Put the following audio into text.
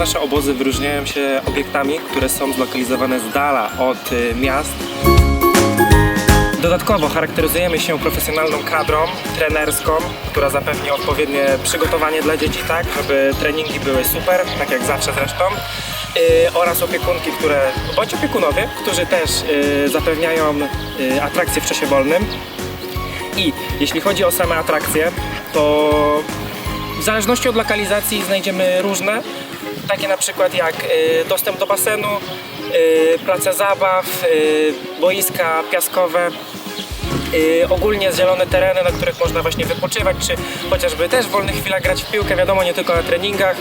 nasze obozy wyróżniają się obiektami, które są zlokalizowane z dala od y, miast. Dodatkowo charakteryzujemy się profesjonalną kadrą trenerską, która zapewni odpowiednie przygotowanie dla dzieci, tak, żeby treningi były super, tak jak zawsze zresztą. Yy, oraz opiekunki, które, bądź opiekunowie, którzy też yy, zapewniają yy, atrakcje w czasie wolnym. I jeśli chodzi o same atrakcje, to w zależności od lokalizacji znajdziemy różne, takie na przykład jak y, dostęp do basenu, y, place zabaw, y, boiska piaskowe, ogólnie zielone tereny, na których można właśnie wypoczywać, czy chociażby też w wolnych chwilach grać w piłkę, wiadomo, nie tylko na treningach.